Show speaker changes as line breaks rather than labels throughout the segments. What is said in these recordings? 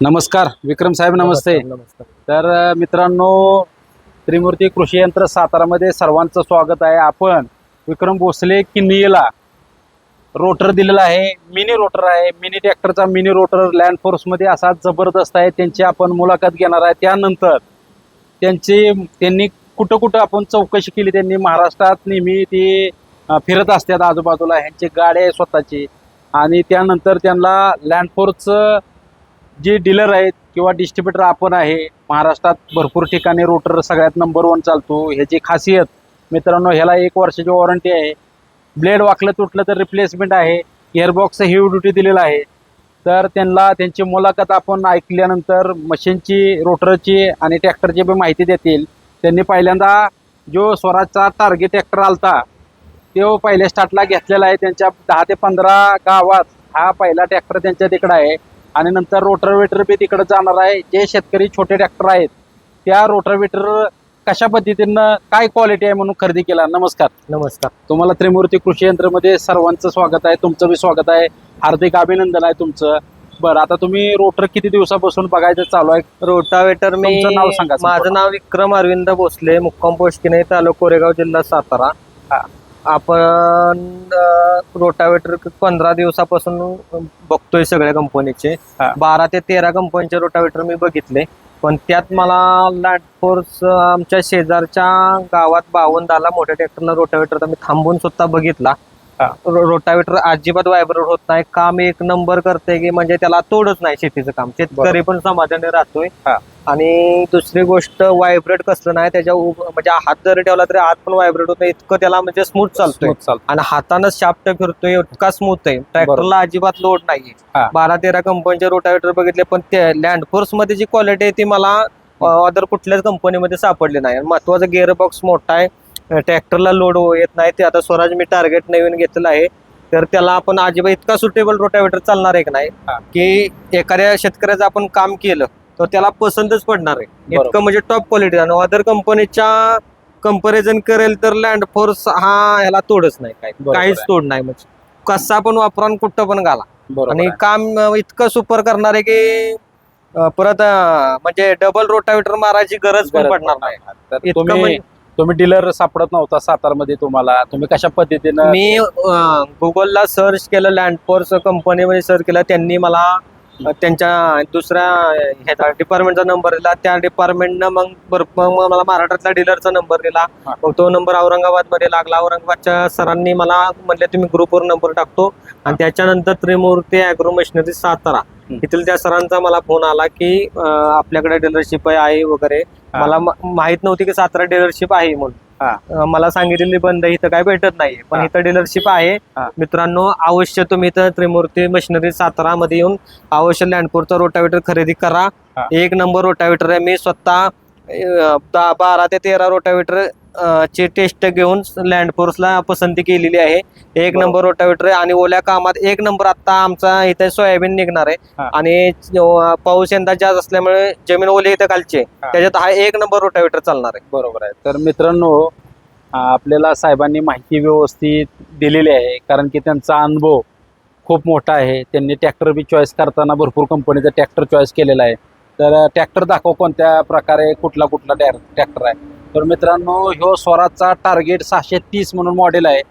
नमस्कार विक्रम साहेब नमस्ते.
नमस्कार
तर मित्रांनो त्रिमूर्ती कृषी यंत्र सातारामध्ये सर्वांचं स्वागत आहे. आपण विक्रम भोसले किन्नीला रोटर दिलेला आहे. मिनी रोटर आहे. मिनी ट्रॅक्टरचा मिनी रोटर लँड फोर्समध्ये असा जबरदस्त आहे. त्यांची आपण मुलाखत घेणार आहे. त्यानंतर त्यांची त्यांनी कुठं कुठं आपण चौकशी केली त्यांनी महाराष्ट्रात नेहमी ती फिरत असतात आजूबाजूला. ह्यांची गाडी आहे स्वतःची. आणि त्यानंतर त्यांना लँड फोर्सचं जे डीलर आहेत किंवा डिस्ट्रीब्युटर आपण आहे महाराष्ट्रात भरपूर ठिकाणी रोटर सगळ्यात नंबर वन चालतो. ह्याची खासियत मित्रांनो ह्याला एक वर्षाची वॉरंटी आहे. ब्लेड वाकलं तुटलं तर रिप्लेसमेंट आहे. एअरबॉक्स हेवी ड्युटी दिलेला आहे. तर त्यांना त्यांची मुलाखत आपण ऐकल्यानंतर मशीनची रोटरची आणि ट्रॅक्टरची बी माहिती देतील. त्यांनी पहिल्यांदा जो स्वराजचा टार्गेट ट्रॅक्टर आलता तो पहिल्या स्टार्टला घेतलेला आहे. त्यांच्या दहा ते पंधरा गावात हा पहिला ट्रॅक्टर त्यांच्या तिकडं आहे. आणि नंतर रोटरवेटर बी तिकडे जाणार आहे. जे शेतकरी छोटे ट्रॅक्टर आहेत त्या रोटरवेटर कशा पद्धतीनं काय क्वालिटी आहे म्हणून खरेदी केला? नमस्कार.
नमस्कार.
तुम्हाला त्रिमूर्ती कृषी यंत्रमध्ये सर्वांचं स्वागत आहे. तुमचं बी स्वागत आहे. हार्दिक अभिनंदन आहे तुमचं. बरं आता तुम्ही रोटर किती दिवसापासून बघायचं चालू आहे?
रोटावेटर मी
तुमचं नाव सांगा
माझं. नाव विक्रम अरविंद भोसले मुक्काम पोस्टिने तालुका कोरेगाव जिल्हा सातारा.
हा.
आपण रोटावेटर पंधरा दिवसापासून बघतोय सगळ्या कंपनीचे.
हा.
बारा ते तेरा कंपनीचे रोटावेटर मी बघितले. पण त्यात मला लॅटफोर्स आमच्या शेजारच्या गावात बावनदाला मोठ्या ट्रॅक्टरला रोटावेटर मी थांबून सुद्धा बघितला. रोटावेटर अजिबात व्हायब्रेट होत नाही. काम एक नंबर करते की म्हणजे त्याला तोडच नाही शेतीचं काम. शेतकरी पण समाधानी राहतोय.
हा.
आणि दुसरी गोष्ट व्हायब्रेट कसलं नाही त्याच्या म्हणजे हात जरी ठेवला तरी हात पण व्हायब्रेट होत नाही इतकं त्याला म्हणजे स्मूथ चालतोय. आणि हातानं शाफ्ट फिरतोय इतका स्मूथ आहे. ट्रॅक्टरला अजिबात लोड नाहीये. बारा तेरा कंपनीचे रोटावेटर बघितले पण ते लँड फोर्समध्ये जी क्वालिटी आहे ती मला अदर कुठल्याच कंपनीमध्ये सापडली नाही. महत्त्वाचा गिअर बॉक्स मोठा आहे. ट्रॅक्टरला लोड येत नाही. ते आता स्वराज मी टार्गेट नवीन घेतलेलं आहे. तर त्याला आपण अजिबात इतका सुटेबल रोटावेटर चालणार आहे की नाही. की एखाद्या शेतकऱ्याचं आपण काम केलं तर त्याला पसंतच पडणार आहे. इतकं म्हणजे टॉप क्वालिटी आणि अदर कंपनीच्या कंपॅरिझन करेल तर लँड फोर्स हा ह्याला तोडच नाही काय. काहीच. तोड नाही म्हणजे. कसा पण वापरा कुठं पण घाला. आणि. काम इतकं सुपर करणार आहे की परत म्हणजे डबल रोटावेटर मारायची गरज पण पडणार नाही.
तुम्ही डीलर सापडत नव्हता सातारमध्ये तुम्हाला. तुम्ही कशा पद्धतीनं
मी गुगलला सर्च केलं लँडफोर्स कंपनीमध्ये सर्च केलं त्यांनी मला त्यांच्या दुसऱ्या ह्याचा डिपार्टमेंटचा नंबर दिला. त्या डिपार्टमेंटनं मग मला महाराष्ट्रातल्या डीलरचा नंबर दिला. मग तो नंबर औरंगाबादमध्ये लागला. औरंगाबादच्या सरांनी मला म्हणले तुम्ही ग्रुपवर नंबर टाकतो. आणि त्याच्यानंतर त्रिमूर्ती अॅग्रो मशिनरी सातारा. इथील त्या सरांचा मला फोन आला की आपल्याकडे डीलरशिप आहे वगैरे. मला माहीत नव्हती की सातारा डीलरशिप आहे म्हणून
हा.
मला सांगितलेली बंद इथं काय भेटत नाहीये पण. इथं डीलरशिप आहे. मित्रांनो अवश्य तुम्ही इथं त्रिमूर्ती मशिनरी सातारा मध्ये येऊन अवश्य लँडपूरचा रोटावेटर खरेदी करा. एक नंबर रोटावेटर आहे मी स्वतः दहा बारा ते तेरा रोटावेटर ची टेस्ट घेऊन लँडफोर्सला पसंती केलेली आहे. एक. नंबर रोटावेटर आणि ओल्या कामात एक नंबर आता आमचा इथे सोयाबीन निघणार आहे. आणि पाऊस यंदा जास्त असल्यामुळे जमीन ओली इथं खालची. त्याच्यात हा एक नंबर रोटावेटर चालणार आहे.
बरोबर आहे. तर मित्रांनो आपल्याला साहेबांनी माहिती व्यवस्थित दिलेली आहे. कारण की त्यांचा अनुभव खूप मोठा आहे. त्यांनी ट्रॅक्टर बी चॉईस करताना भरपूर कंपनीचा ट्रॅक्टर चॉईस केलेला आहे. तर ट्रॅक्टर दाखव कोणत्या प्रकारे कुठला कुठला ट्रॅक्टर आहे. तर मित्रांनो ह्यो स्वराजचा टार्गेट सहाशे तीस म्हणून मॉडेल आहे.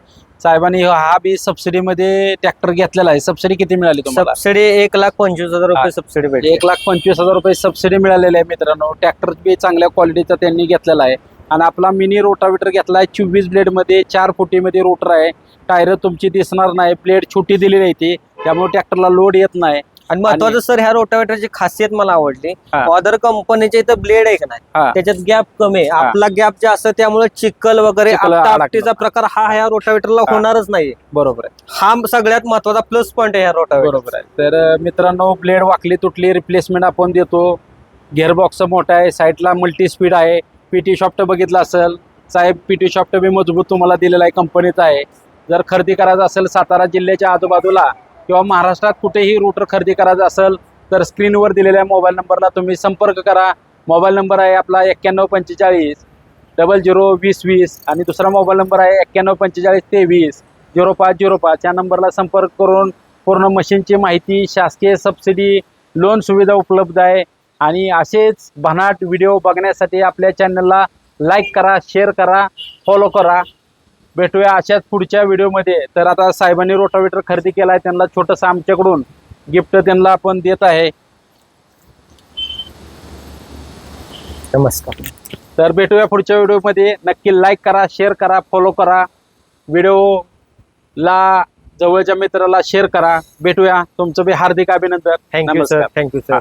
साहेबांनी हा बी सबसिडीमध्ये ट्रॅक्टर घेतलेला आहे. सबसिडी किती मिळाली तुम्हाला?
सबसिडी एक लाख पंचवीस हजार रुपये सबसिडी भेटते
एक लाख पंचवीस हजार रुपये सबसिडी मिळालेली आहे मित्रांनो. ट्रॅक्टर बी चांगल्या क्वालिटीचा त्यांनी घेतलेला आहे. आणि आपला मिनी रोटावेटर घेतला आहे. चोवीस ब्लेडमध्ये चार फुटीमध्ये रोटर आहे. टायर तुमची दिसणार नाही. ब्लेड छोटी दिलेली आहे ती. त्यामुळे ट्रॅक्टरला लोड येत नाही.
आणि महत्वाचं सर ह्या रोटावेटरची खासियत मला आवडली. अदर कंपनीच्या इथं ब्लेड आहे का नाही. त्याच्यात गॅप कमी आहे. आपला गॅप जास्त त्यामुळे चिखल वगैरे
अडकणार.
प्रकार हा ह्या रोटावेटरला. होणारच नाहीये.
बरोबर आहे.
हा सगळ्यात महत्त्वाचा प्लस पॉईंट आहे ह्या रोटावेटर
बरोबर आहे. तर मित्रांनो ब्लेड वाकली तुटली रिप्लेसमेंट आपण देतो. गिअरबॉक्स मोठा आहे साईडला मल्टी स्पीड आहे. पीटी शॉफ्ट बघितलं असेल. साहेब पीटी शॉफ्ट बी मजबूत तुम्हाला दिलेला आहे कंपनीचा आहे. जर खरेदी करायचं असेल सातारा जिल्ह्याच्या आजूबाजूला किंवा महाराष्ट्रात कुठेही रूटर खरेदी करायचं असेल तर स्क्रीनवर दिलेल्या मोबाईल नंबरला तुम्ही संपर्क करा. मोबाईल नंबर आहे आपला एक्क्याण्णव पंचेचाळीस डबल झिरो वीस वीस आणि दुसरा मोबाईल नंबर आहे एक्क्याण्णव पंचेचाळीस तेवीस झिरो पाच झिरो पाच. या नंबरला संपर्क करून पूर्ण मशीनची माहिती शासकीय सबसिडी लोन सुविधा उपलब्ध आहे. आणि असेच भन्नाट व्हिडिओ बघण्यासाठी आपल्या चॅनलला लाईक करा शेअर करा फॉलो करा. भेटूया अशाच पुढच्या व्हिडिओमध्ये. तर आता साहेबांनी रोटावेटर खरेदी केला आहे त्यांना छोटंसं आमच्याकडून गिफ्ट त्यांना आपण देत आहे.
नमस्कार.
तर भेटूया पुढच्या व्हिडिओमध्ये. नक्की लाईक करा शेअर करा फॉलो करा. व्हिडिओला जवळच्या मित्राला शेअर करा. भेटूया. तुमचं बी हार्दिक अभिनंदन.
थँक्यू. Sir thank you sir